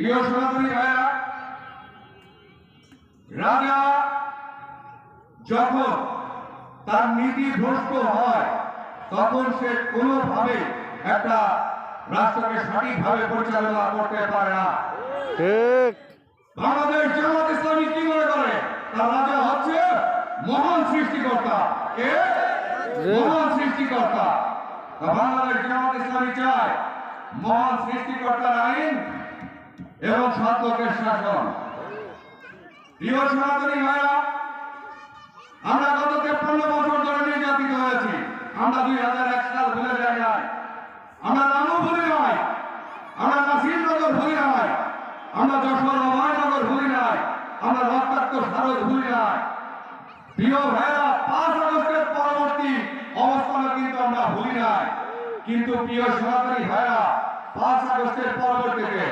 প্রিয় সনাতনী ভাইরা রাজা যখন তার নীতি ভ্রষ্ট হয় তখন সে কোনোভাবে একটা রাষ্ট্রকে সঠিকভাবে পরিচালনা করতে পারে না। বাংলাদেশ জামাত ইসলামী কি মনে করে? তার রাজা হচ্ছে মহান সৃষ্টিকর্তা। কে? মহান সৃষ্টিকর্তা। বাংলাদেশ জামাত ইসলামী চায় মহান সৃষ্টিকর্তার আইন এবং সাধকের শাসন। প্রিয় সনাতনী ভাইরা, আমরা গত তেপ্পান্ন বছর ধরে নির্যাতিত হয়েছি। আমরা দুই হাজার এক সাল ভুলে যাই নাই। আমরা নামও ভুলি নাই। আমরা নাসিরনগর ভুলি নাই। আমরা যশোর অভয়নগর ভুলি নাই। আমরা রক্তাক্ত ভারত ভুলি নাই। প্রিয় ভাইরা, পাঁচ আগস্টের পরবর্তী অবস্থানে কিন্তু আমরা ভুলি নাই। কিন্তু প্রিয় সনাতনী ভাইরা, পাঁচ আগস্টের পরবর্তীতে